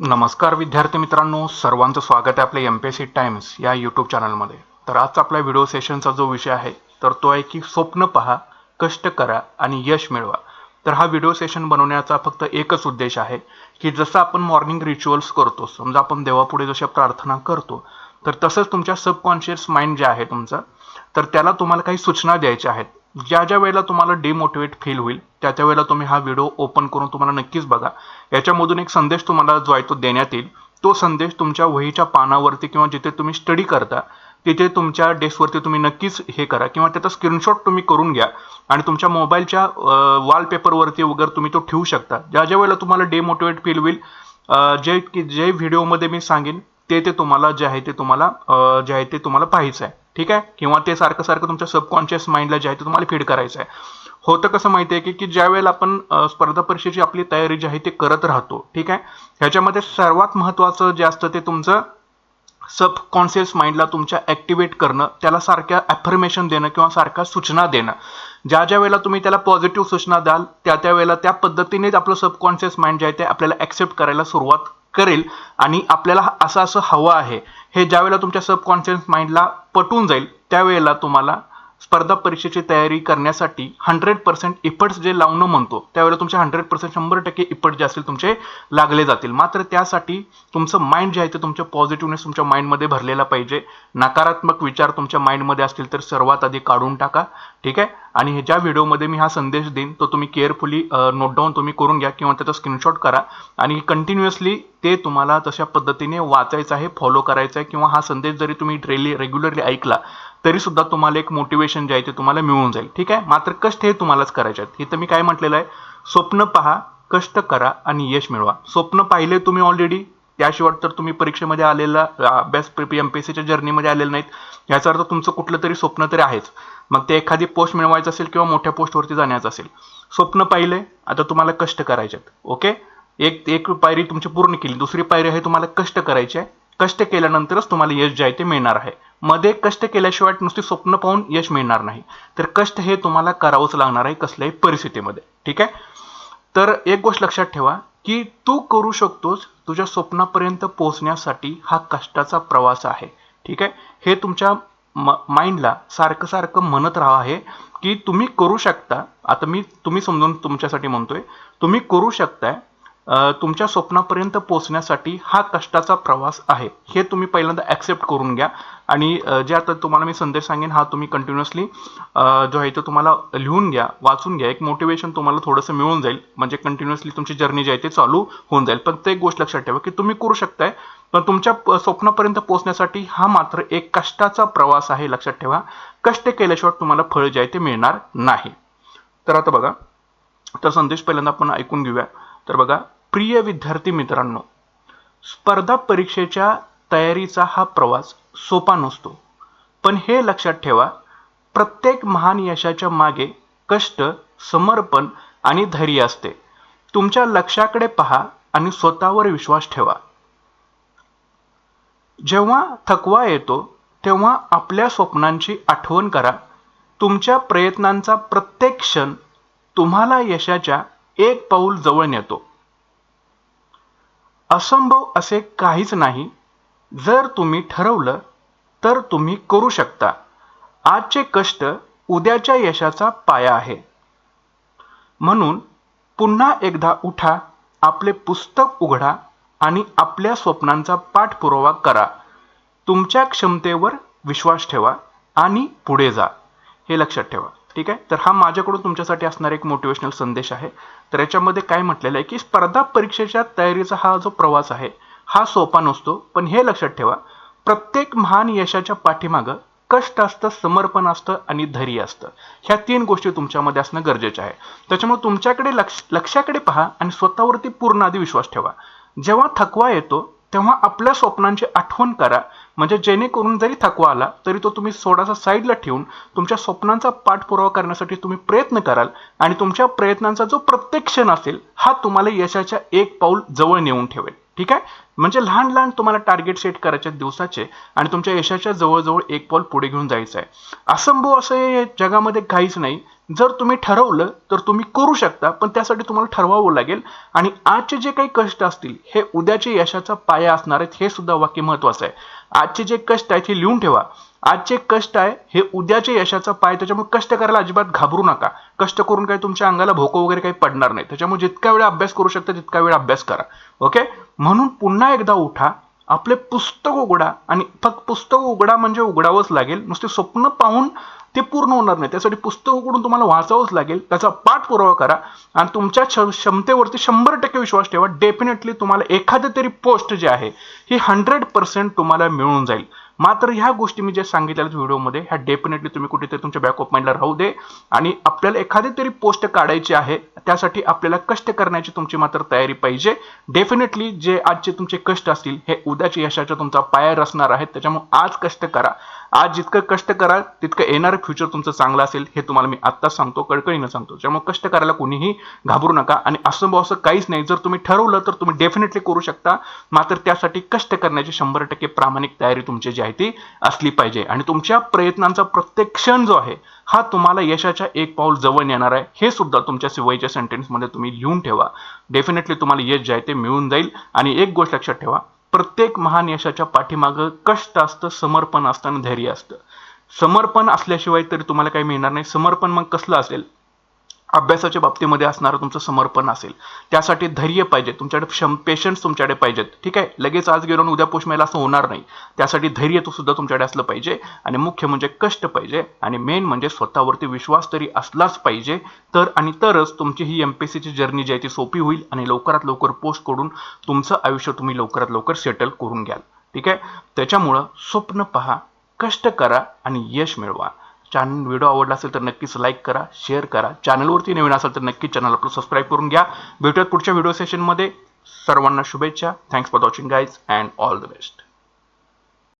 नमस्कार विद्यार्थी मित्रांनो सर्वांचं स्वागत आहे आपल्या M P S C Times या यूट्यूब चॅनलमध्ये तर आजचा आपला व्हिडिओ सेशनचा जो विषय आहे तर तो आहे की स्वप्न पहा कष्ट करा आणि यश मिळवा. तर हा व्हिडिओ सेशन बनवण्याचा फक्त एकच उद्देश आहे की जसं आपण मॉर्निंग रिच्युअल्स करतो समजा आपण देवापुढे जशा प्रार्थना करतो तर तसंच तुमच्या सबकॉन्शियस माइंड जे आहे तुमचं तर त्याला तुम्हाला काही सूचना द्यायच्या आहेत. ज्या ज्या वेळेला तुम्हाला डिमोटिवेट फील होईल त्या त्या वेळेला तुम्ही हा व्हिडिओ ओपन करून तुम्हाला नक्कीच बघा. याच्यामधून एक संदेश तुम्हाला जो आहे तो देण्यात येईल. तो संदेश तुमच्या वहीच्या पानावरती किंवा जिथे तुम्ही स्टडी करता तिथे तुमच्या डेस्कवरती तुम्ही नक्कीच हे करा किंवा त्याचा स्क्रीनशॉट तुम्ही करून घ्या आणि तुमच्या मोबाईलच्या वॉलपेपरवरती वगैरे तुम्ही तो ठेवू शकता. ज्या ज्या वेळेला तुम्हाला डिमोटिवेट फील होईल जे की जे व्हिडिओमध्ये मी सांगेन ते ते तुम्हाला जे आहे ते तुम्हाला जे आहे ते तुम्हाला पाहायचं आहे. ठीक आहे? किंवा ते सारखं सारखं तुमच्या सबकॉन्शियस माइंडला जे आहे ते तुम्हाला फीड करायचं आहे. होतं कसं माहिती आहे की की ज्या वेळेला आपण स्पर्धा परीक्षेची आपली तयारी जी आहे ते करत राहतो ठीक आहे? ह्याच्यामध्ये सर्वात महत्त्वाचं जे असतं ते तुमचं सबकॉन्शियस माइंडला तुमच्या ॲक्टिवेट करणं त्याला सारख्या ॲफर्मेशन देणं किंवा सारख्या सूचना देणं. ज्या ज्या वेळेला तुम्ही त्याला पॉझिटिव्ह सूचना द्याल त्या त्या वेळेला त्या पद्धतीनेच आपलं सबकॉन्शियस माइंड जे आहे ते आपल्याला ॲक्सेप्ट करायला सुरुवात करेल आणि आपल्याला असं असं हवं आहे हे ज्यावेळेला तुमच्या सबकॉन्शियस माइंडला पटून जाईल त्यावेळेला तुम्हाला स्पर्धा परीक्षेची तयारी करण्यासाठी हंड्रेड पर्सेंट इफर्ट्स जे लावणं म्हणतो त्यावेळेला तुमचे हंड्रेड पर्सेंट शंभर टक्के इफर्ट जे असतील तुमचे लागले जातील. मात्र त्यासाठी तुमचं माइंड जे आहे ते तुमच्या पॉझिटिव्हनेस तुमच्या माइंडमध्ये भरलेला पाहिजे. नकारात्मक विचार तुमच्या माइंडमध्ये असतील तर सर्वात आधी काढून टाका ठीक आहे? आणि हे ज्या व्हिडिओमध्ये मी हा संदेश देईन तो तुम्ही केअरफुली नोट डाऊन तुम्ही करून घ्या किंवा त्याचा स्क्रीनशॉट करा. आणि कंटिन्युअसली ते तुम्हाला तशा पद्धतीने वाचायचं आहे फॉलो करायचं आहे किंवा हा संदेश जरी तुम्ही डेली रेग्युलरली ऐकला तरी सुद्धा तुम्हाला एक मोटिवेशन जे आहे ते तुम्हाला मिळून जाईल. ठीक आहे? मात्र कष्ट हे तुम्हालाच करायचे आहेत. इथं मी काय म्हटलेलं आहे? स्वप्न पहा कष्ट करा आणि यश मिळवा. स्वप्न पाहिले तुम्ही ऑलरेडी त्याशिवाय तर तुम्ही परीक्षेमध्ये आलेला अभ्यास एम पी एस सीच्या जर्नीमध्ये आलेले नाहीत. याचा अर्थ तुमचं कुठलं तरी स्वप्न तरी आहेच. मग ते एखादी पोस्ट मिळवायचं असेल किंवा मोठ्या पोस्टवरती जाण्याचं असेल. स्वप्न पाहिले आता तुम्हाला कष्ट करायचे आहेत. ओके एक एक पायरी तुमची पूर्ण केली. दुसरी पायरी आहे तुम्हाला कष्ट करायचे आहे. कष्ट केल्यानंतरच तुम्हाला यश जे आहे ते मिळणार आहे. मध्ये कष्ट केल्याशिवाय नुसते स्वप्न पाहून यश मिळणार नाही. तर कष्ट हे तुम्हाला करावंच लागणार आहे कसल्याही परिस्थितीमध्ये. ठीक आहे? तर एक गोष्ट लक्षात ठेवा की तू करू शकतोस तुझ्या स्वप्नापर्यंत पोहोचण्यासाठी हा कष्टाचा प्रवास आहे. ठीक आहे? हे तुमच्या म माइंडला सारखं सारखं म्हणत राहा आहे की तुम्ही करू शकता आता मी तुम्ही समजून तुमच्यासाठी म्हणतोय तुम्ही करू शकताय तुमच्या स्वप्नापर्यंत पोहोचण्यासाठी हा कष्टाचा प्रवास आहे. हे तुम्ही पहिल्यांदा ॲक्सेप्ट करून घ्या. आणि जे आता तुम्हाला मी संदेश सांगेन हा तुम्ही कंटिन्युअसली जो आहे तो तुम्हाला लिहून घ्या वाचून घ्या. एक मोटिवेशन तुम्हाला थोडंसं मिळून जाईल. म्हणजे कंटिन्युअसली तुमची जर्नी जी आहे ते चालू होऊन जाईल. फक्त एक गोष्ट लक्षात ठेवा की तुम्ही करू शकताय. पण तुमच्या स्वप्नापर्यंत पोहोचण्यासाठी हा मात्र एक कष्टाचा प्रवास आहे लक्षात ठेवा. कष्ट केल्याशिवाय तुम्हाला फळ जे आहे ते मिळणार नाही. तर आता बघा. तर संदेश पहिल्यांदा आपण ऐकून घेऊया. तर बघा. प्रिय विद्यार्थी मित्रांनो स्पर्धा परीक्षेच्या तयारीचा हा प्रवास सोपा नसतो. पण हे लक्षात ठेवा प्रत्येक महान यशाच्या मागे कष्ट समर्पण आणि धैर्य असते. तुमच्या लक्षाकडे पहा आणि स्वतःवर विश्वास ठेवा. जेव्हा थकवा येतो तेव्हा आपल्या स्वप्नांची आठवण करा. तुमच्या प्रयत्नांचा प्रत्येक क्षण तुम्हाला यशाच्या एक पाऊल जवळ नेतो. असंभव असे काहीच नाही. जर तुम्ही ठरवलं तर तुम्ही करू शकता. आजचे कष्ट उद्याच्या यशाचा पाया आहे. म्हणून पुन्हा एकदा उठा आपले पुस्तक उघडा आणि आपल्या स्वप्नांचा पाठपुरावा करा. तुमच्या क्षमतेवर विश्वास ठेवा आणि पुढे जा. हे लक्षात ठेवा. ठीक आहे? तर हा माझ्याकडून तुमच्यासाठी असणारा एक मोटिवेशनल संदेश आहे. तर याच्यामध्ये काय म्हटलेलं आहे की स्पर्धा परीक्षेच्या तयारीचा हा जो प्रवास आहे हा सोपा नसतो. पण हे लक्षात ठेवा प्रत्येक महान यशाच्या पाठीमागं कष्ट असतं समर्पण असतं आणि धैर्य असतं. ह्या तीन गोष्टी तुमच्यामध्ये असणं गरजेचं आहे. त्याच्यामुळे तुमच्याकडे लक्ष लक्षाकडे पहा आणि स्वतःवरती पूर्ण आधी विश्वास ठेवा. जेव्हा थकवा येतो तेव्हा आपल्या स्वप्नांची आठवण करा. म्हणजे जेणेकरून जरी थकवा आला तरी तो तुम्ही थोडासा साईडला ठेवून तुमच्या स्वप्नांचा पाठपुरावा करण्यासाठी तुम्ही प्रयत्न कराल आणि तुमच्या प्रयत्नांचा जो प्रत्येक क्षण असेल हा तुम्हाला यशाच्या एक पाऊल जवळ नेऊन ठेवेल. ठीक आहे? म्हणजे लहान लहान तुम्हाला टार्गेट सेट करायचे दिवसाचे आणि तुमच्या यशाच्या जवळजवळ एक पाऊल पुढे घेऊन जायचं आहे. असंभव असं हे जगामध्ये काहीच नाही. जर तुम्ही ठरवलं तर तुम्ही करू शकता पण त्यासाठी तुम्हाला ठरवावं लागेल. आणि आजचे जे काही कष्ट असतील हे उद्याचे यशाचा पाया असणार आहेत हे सुद्धा वाक्य महत्वाचं आहे. आजचे जे कष्ट आहेत हे लिहून ठेवा. आजचे कष्ट आहे हे उद्याचे यशाचा पाय त्याच्यामुळे कष्ट करायला अजिबात घाबरू नका. कष्ट करून काही तुमच्या अंगाला भोकं वगैरे काही पडणार नाही. त्याच्यामुळे जितका वेळ अभ्यास करू शकता तितका वेळ अभ्यास करा. ओके म्हणून पुन्हा एकदा उठा आपले पुस्तक उघडा आणि फक्त पुस्तक उघडा म्हणजे उघडावंच लागेल. नुसते स्वप्न पाहून ते पूर्ण होणार नाही. त्यासाठी पुस्तक उघडून तुम्हाला वाचावंच लागेल. त्याचा पाठपुरावा करा आणि तुमच्या क्षमतेवरती शंभर टक्के विश्वास ठेवा. डेफिनेटली तुम्हाला एखादं तरी पोस्ट जे आहे ही हंड्रेड पर्सेंट तुम्हाला मिळून जाईल. मात्र ह्या गोष्टी मी जे सांगितलेल्या व्हिडिओमध्ये ह्या डेफिनेटली तुम्ही कुठेतरी तुमच्या बॅक ऑफ माइंडला राहू दे आणि आपल्याला एखादी तरी पोस्ट काढायची आहे त्यासाठी आपल्याला कष्ट करण्याची तुमची मात्र तयारी पाहिजे. डेफिनेटली जे आजचे तुमचे कष्ट असतील हे उद्याच्या यशाच्या तुमचा पायर असणार आहेत. त्याच्यामुळे आज कष्ट करा. आज जितकं कष्ट कराल तितकं येणारं फ्युचर तुमचं चांगलं असेल हे तुम्हाला मी आत्ताच सांगतो कडकडीनं सांगतो. त्यामुळे कष्ट करायला कोणीही घाबरू नका आणि असंभव असं काहीच नाही. जर तुम्ही ठरवलं तर तुम्ही डेफिनेटली करू शकता. मात्र त्यासाठी कष्ट करण्याची शंभर टक्के प्रामाणिक तयारी तुमची जी आहे ती असली पाहिजे. आणि तुमच्या प्रयत्नांचा प्रत्येक क्षण जो आहे हा तुम्हाला यशाच्या एक पाऊल जवळ येणार आहे. हे सुद्धा तुमच्या सिवायच्या सेंटेन्समध्ये तुम्ही लिहून ठेवा. डेफिनेटली तुम्हाला यश जे आहे ते मिळून जाईल. आणि एक गोष्ट लक्षात ठेवा. प्रत्येक महान यशाच्या पाठीमागं कष्ट असतं समर्पण असतं आणि धैर्य असतं. समर्पण असल्याशिवाय तरी तुम्हाला काही मिळणार नाही. समर्पण मग कसलं असेल? अभ्यासाच्या बाबतीमध्ये असणारं तुमचं समर्पण असेल. त्यासाठी धैर्य पाहिजे. तुमच्याकडे क्षम पेशन्स तुमच्याकडे पाहिजेत. ठीक आहे? लगेच आज गेलो उद्या पोषमेला असं होणार नाही. त्यासाठी धैर्य तो सुद्धा तुमच्याकडे असलं पाहिजे. आणि मुख्य म्हणजे कष्ट पाहिजे. आणि मेन म्हणजे स्वतःवरती विश्वास तरी असलाच पाहिजे. तर आणि तरच तुमची ही एम पी सीची जर्नी जी आहे ती सोपी होईल आणि लवकरात लवकर पोस्ट करून तुमचं आयुष्य तुम्ही लवकरात लवकर सेटल करून घ्याल. ठीक आहे? त्याच्यामुळं स्वप्न पहा कष्ट करा आणि यश मिळवा. चॅनल व्हिडिओ आवडला असेल तर नक्कीच लाईक करा शेअर करा. चॅनलवरती नवीन असेल तर नक्कीच चॅनल आपलं सबस्क्राईब करून घ्या. भेटूयात पुढच्या व्हिडिओ सेशनमध्ये सर्वांना शुभेच्छा. Thanks for watching guys and all the best